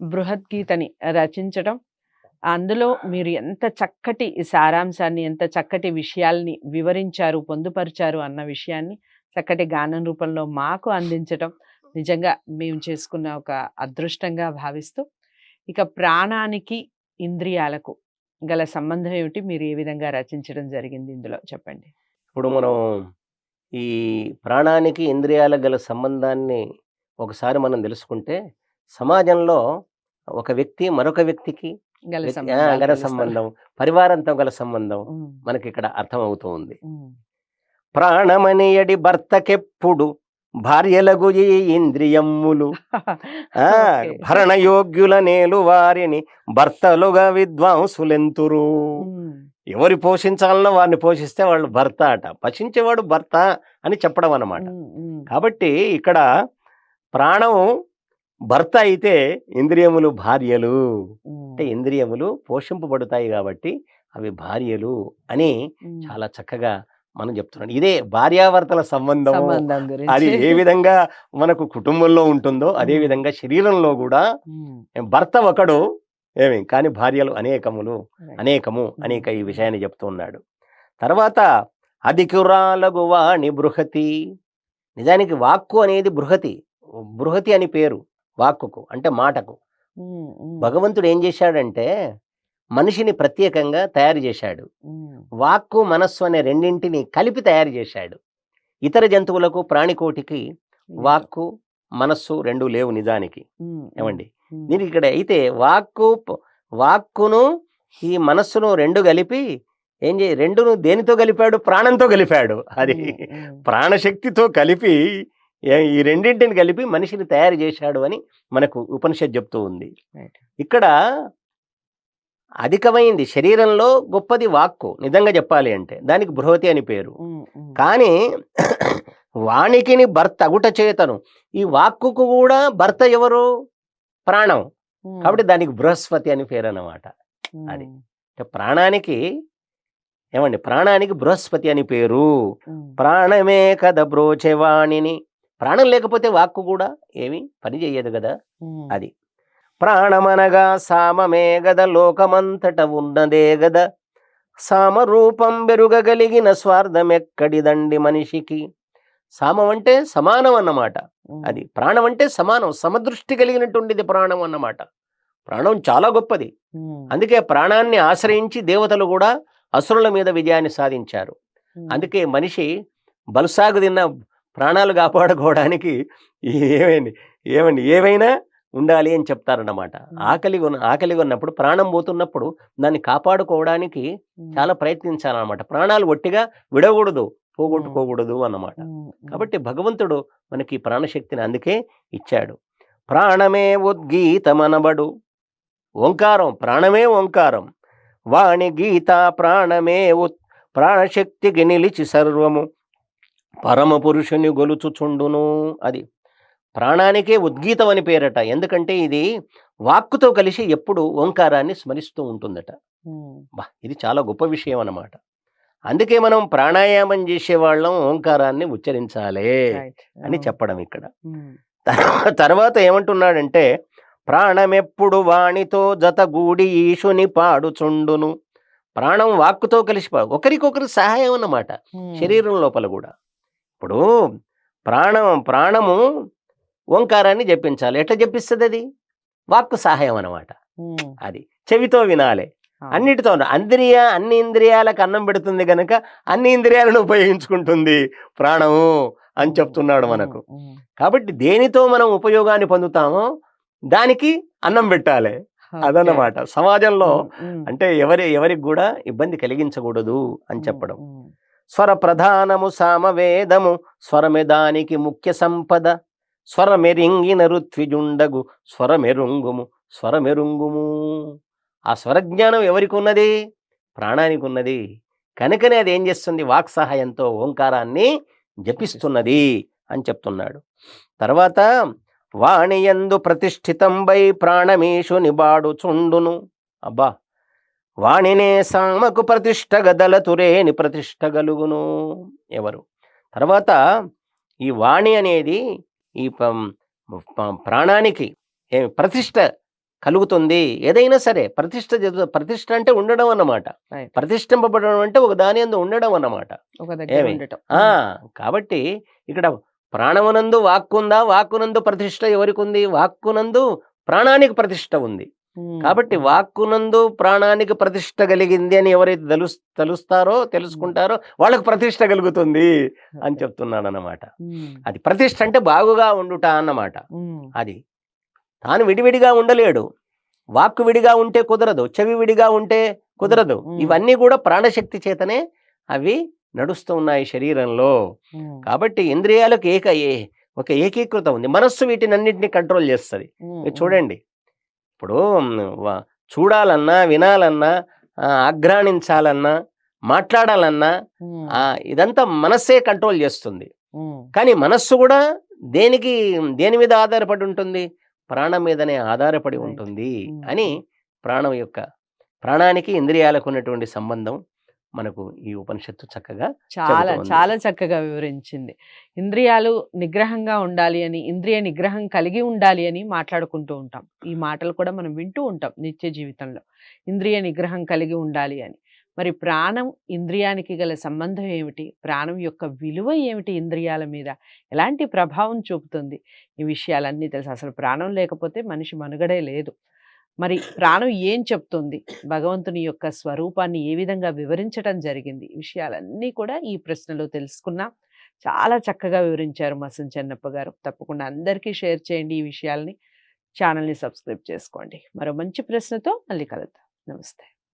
బృహద్గీతని రచించడం అందులో మీరు ఎంత చక్కటి సారాంశాన్ని ఎంత చక్కటి విషయాల్ని వివరించారు పొందుపరిచారు అన్న విషయాన్ని చక్కటి గానం రూపంలో మాకు అందించటం నిజంగా మేము చేసుకున్న ఒక అదృష్టంగా భావిస్తూ ఇక ప్రాణానికి ఇంద్రియాలకు గల సంబంధం ఏమిటి? మీరు ఏ విధంగా రచించడం జరిగింది ఇందులో? చెప్పండి. ఇప్పుడు మనం ఈ ప్రాణానికి ఇంద్రియాలకు గల సంబంధాన్ని ఒకసారి మనం తెలుసుకుంటే సమాజంలో ఒక వ్యక్తి మరొక వ్యక్తికి గల. సంబంధం పరివారంతో గల సంబంధం మనకి ఇక్కడ అర్థమవుతూ ఉంది ప్రాణమనియడి భర్తకెప్పుడు భార్యలగు ఈ ఇంద్రియమ్ములు. భరణయోగ్యుల నేలు వారిని భర్తలుగా విద్వాంసులెంతురు. ఎవరు పోషించాలనో వారిని పోషిస్తే వాళ్ళు భర్త అట. పశించేవాడు భర్త అని చెప్పడం అన్నమాట కాబట్టి ఇక్కడ ప్రాణం భర్త అయితే ఇంద్రియములు భార్యలు. అంటే ఇంద్రియములు పోషింపబడతాయి కాబట్టి అవి భార్యలు అని. చాలా చక్కగా మనం చెప్తున్నాం ఇదే భార్యాభర్తల సంబంధం అది ఏ విధంగా మనకు కుటుంబంలో ఉంటుందో అదే. విధంగా శరీరంలో కూడా భర్త ఒకడు ఏమి కానీ భార్యలు అనేకములు. అనేకము అనేక ఈ విషయాన్ని చెప్తూ ఉన్నాడు తర్వాత అధికురాలగు వాణి బృహతి. నిజానికి వాక్కు అనేది బృహతి బృహతి అని పేరు. వాక్కుకు అంటే మాటకు. భగవంతుడు ఏం చేశాడంటే మనిషిని ప్రత్యేకంగా తయారు చేశాడు. వాక్కు మనస్సు అనే రెండింటిని కలిపి తయారు చేశాడు. ఇతర జంతువులకు ప్రాణికోటికి వాక్కు మనస్సు రెండు లేవు నిజానికి. ఏమండి? దీనికి ఇక్కడ అయితే వాక్కు వాక్కును ఈ మనస్సును రెండు కలిపి ఏం చే రెండును దేనితో కలిపాడు? ప్రాణంతో కలిపాడు. అది ప్రాణశక్తితో కలిపి ఈ రెండింటిని కలిపి మనిషిని తయారు చేశాడు అని మనకు ఉపనిషత్ చెప్తూ ఉంది. ఇక్కడ అధికమైంది శరీరంలో గొప్పది వాక్కు నిజంగా చెప్పాలి అంటే. దానికి బృహతి అని పేరు. కానీ వాణికిని భర్త అగుట చేతను. ఈ వాక్కుకు కూడా భర్త ఎవరు? ప్రాణం. కాబట్టి దానికి బృహస్పతి అని పేరు అన్నమాట ఉమ్, అది. అంటే ప్రాణానికి ఏమండి? ప్రాణానికి బృహస్పతి అని పేరు. ప్రాణమే కథ బ్రోచెవాణిని ప్రాణం లేకపోతే వాక్కు కూడా ఏమి పని చెయ్యదు కదా అది. ప్రాణమనగా సామమే గద! లోకమంతట ఉన్నదే గద! సామరూపం బెరుగగలిగిన స్వార్థమెక్కడిదండి మనిషికి? సామం అంటే సమానం అన్నమాట అది ప్రాణం అంటే సమానం సమదృష్టి కలిగినటువంటిది ప్రాణం అన్నమాట ప్రాణం చాలా గొప్పది. అందుకే ప్రాణాన్ని ఆశ్రయించి దేవతలు కూడా అసురుల మీద విజయాన్ని సాధించారు. అందుకే మనిషి బలుసాగు తిన్న ప్రాణాలు కాపాడుకోవడానికి ఏమైంది? ఏమండి? ఏవైనా ఉండాలి అని చెప్తారన్నమాట. ఆకలి ఆకలి ఉన్నప్పుడు ప్రాణం పోతున్నప్పుడు దాన్ని కాపాడుకోవడానికి చాలా ప్రయత్నించాలన్నమాట. ప్రాణాలు ఒట్టిగా విడకూడదు పోగొట్టుకోకూడదు అన్నమాట. కాబట్టి భగవంతుడు మనకి ప్రాణశక్తిని అందుకే ఇచ్చాడు. ప్రాణమే ఉద్గీతమనబడు. ఓంకారం ప్రాణమే ఓంకారం. వాణి గీత ప్రాణమే ఉత్ ప్రాణశక్తికి నిలిచి సర్వము. పరమ పురుషుని గొలుచుచుండును అది. ప్రాణానికే ఉద్గీతం అని పేరట. ఎందుకంటే ఇది వాక్కుతో కలిసి ఎప్పుడు ఓంకారాన్ని స్మరిస్తూ ఉంటుందట. బా ఇది చాలా గొప్ప విషయం అన్నమాట. అందుకే మనం ప్రాణాయామం చేసేవాళ్ళం ఓంకారాన్ని ఉచ్చరించాలి. అని చెప్పడం ఇక్కడ. తర్వాత ఏమంటున్నాడంటే ప్రాణమెప్పుడు వాణితో జతగూడి ఈశుని పాడుచుండును. ప్రాణం వాక్కుతో కలిసి పాడు ఒకరికొకరు సహాయం అన్నమాట. శరీరం లోపల కూడా. ఇప్పుడు ప్రాణం ప్రాణము ఓంకారాన్ని జపించాలి. ఎట్లా జపిస్తుంది అది వాక్కు సహాయం అన్నమాట. ఉమ్, అది చెవితో వినాలి. అన్నిటితో ఇంద్రియ అన్ని ఇంద్రియాలకు అన్నం పెడుతుంది గనక అన్ని ఇంద్రియాలను ఉపయోగించుకుంటుంది ప్రాణము అని చెప్తున్నాడు మనకు. కాబట్టి దేనితో మనం ఉపయోగాన్ని పొందుతామో దానికి అన్నం పెట్టాలి. అదన్నమాట. సమాజంలో అంటే ఎవరి ఎవరికి కూడా ఇబ్బంది కలిగించకూడదు అని చెప్పడం. స్వర ప్రధానము సామవేదము స్వరమెదానికి ముఖ్య సంపద. స్వరమెరింగిన ఋత్విజుండగు స్వరమెరుంగుము స్వరమెరుంగుము. ఆ స్వరజ్ఞానం ఎవరికి ఉన్నది ప్రాణానికి ఉన్నది కనుకనే అది ఏం చేస్తుంది? వాక్ సహాయంతో ఓంకారాన్ని జపిస్తున్నది అని చెప్తున్నాడు. తర్వాత వాణియందు ప్రతిష్ఠితంబై ప్రాణమీషు నిబాడు చుండును అబ్బా! వాణినే సామకు ప్రతిష్ట గదలతురేని ప్రతిష్ట గలుగును ఎవరు? తర్వాత ఈ వాణి అనేది ఈ ప్రాణానికి ఏమి ప్రతిష్ట కలుగుతుంది. ఏదైనా సరే ప్రతిష్ట ప్రతిష్ట అంటే ఉండడం అన్నమాట. ప్రతిష్ఠింపబడడం అంటే ఒక దాని అందు ఉండడం అన్నమాట. కాబట్టి ఇక్కడ ప్రాణమునందు వాక్కుందా? వాక్కునందు ప్రతిష్ట ఎవరికి ఉంది వాక్కునందు ప్రాణానికి ప్రతిష్ట ఉంది. కాబట్టి వాక్కునందు ప్రాణానికి ప్రతిష్ట కలిగింది అని ఎవరైతే తెలుస్ తెలుస్తారో తెలుసుకుంటారో వాళ్ళకు ప్రతిష్ట కలుగుతుంది అని Okay. చెప్తున్నాడు అన్నమాట అది ప్రతిష్ట అంటే బాగుగా ఉండుట అన్నమాట. అది తాను విడివిడిగా ఉండలేడు. వాక్కు విడిగా ఉంటే కుదరదు. చెవి విడిగా ఉంటే కుదరదు. ఇవన్నీ కూడా ప్రాణశక్తి చేతనే అవి నడుస్తూ ఉన్నాయి శరీరంలో. కాబట్టి ఇంద్రియాలకు ఏక ఏ- ఒక ఏకీకృత ఉంది. మనస్సు వీటినన్నింటినీ కంట్రోల్ చేస్తుంది. చూడండి. ఇప్పుడు చూడాలన్నా వినాలన్నా ఆ, ఆఘ్రాణించాలన్నా మాట్లాడాలన్నా ఇదంతా మనస్సే కంట్రోల్ చేస్తుంది కానీ మనస్సు కూడా దేనికి దేని మీద ఆధారపడి ఉంటుంది ప్రాణం మీదనే ఆధారపడి. ఉంటుంది. అని ప్రాణం యొక్క ప్రాణానికి ఇంద్రియాలకు ఉన్నటువంటి సంబంధం మనకు ఈ ఉపనిషత్తు చక్కగా చాలా. చాలా చక్కగా వివరించింది. ఇంద్రియాలు నిగ్రహంగా ఉండాలి అని ఇంద్రియ నిగ్రహం కలిగి ఉండాలి అని మాట్లాడుకుంటూ ఉంటాం. ఈ మాటలు కూడా మనం వింటూ ఉంటాం నిత్య జీవితంలో. ఇంద్రియ నిగ్రహం కలిగి ఉండాలి అని. మరి ప్రాణం ఇంద్రియానికి గల సంబంధం ఏమిటి? ప్రాణం యొక్క విలువ ఏమిటి ఇంద్రియాల మీద? ఎలాంటి ప్రభావం చూపుతుంది? ఈ విషయాలన్నీ తెలుసు. అసలు ప్రాణం లేకపోతే మనిషి మనుగడే లేదు. మరి ప్రాణం ఏం చెప్తుంది? భగవంతుని యొక్క స్వరూపాన్ని ఏ విధంగా వివరించడం జరిగింది? విషయాలన్నీ కూడా ఈ ప్రశ్నలో తెలుసుకున్నాం. చాలా చక్కగా వివరించారు మసన్ చెన్నప్ప గారు. తప్పకుండా అందరికీ షేర్ చేయండి ఈ విషయాల్ని. ఛానల్ని సబ్స్క్రైబ్ చేసుకోండి. మరో మంచి ప్రశ్నతో మళ్ళీ కలుద్దాం. నమస్తే.